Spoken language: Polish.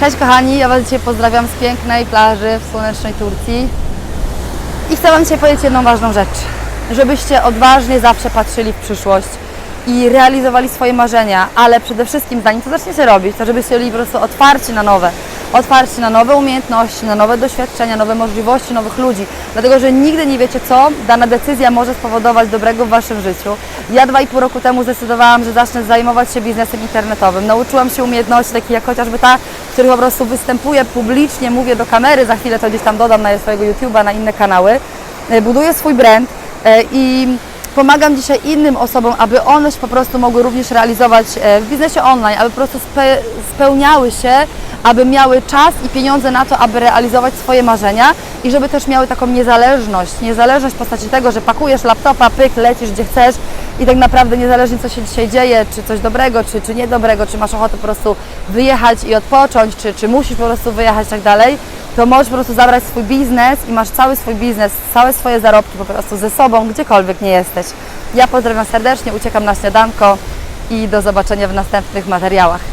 Cześć kochani, ja Was dzisiaj pozdrawiam z pięknej plaży w słonecznej Turcji. I chcę Wam dzisiaj powiedzieć jedną ważną rzecz. Żebyście odważnie zawsze patrzyli w przyszłość i realizowali swoje marzenia, ale przede wszystkim zanim to zaczniecie robić, to żebyście byli po prostu otwarci na nowe. Otwarci na nowe umiejętności, na nowe doświadczenia, nowe możliwości, nowych ludzi. Dlatego, że nigdy nie wiecie co dana decyzja może spowodować dobrego w Waszym życiu. Ja dwa i pół roku temu zdecydowałam, że zacznę zajmować się biznesem internetowym. Nauczyłam się umiejętności takich jak chociażby ta, w których po prostu występuję publicznie, mówię do kamery, za chwilę to gdzieś tam dodam na swojego YouTube'a, na inne kanały. E, Buduję swój brand e, i pomagam dzisiaj innym osobom, aby one się po prostu mogły również realizować e, w biznesie online, aby po prostu spe, spełniały się, aby miały czas i pieniądze na to, aby realizować swoje marzenia i żeby też miały taką niezależność. Niezależność w postaci tego, że pakujesz laptopa, pyk, lecisz gdzie chcesz i tak naprawdę niezależnie co się dzisiaj dzieje, czy coś dobrego, czy, czy niedobrego, czy masz ochotę po prostu wyjechać i odpocząć, czy, czy musisz po prostu wyjechać i tak dalej, to możesz po prostu zabrać swój biznes i masz cały swój biznes, całe swoje zarobki po prostu ze sobą, gdziekolwiek nie jesteś. Ja pozdrawiam serdecznie, uciekam na śniadanko i do zobaczenia w następnych materiałach.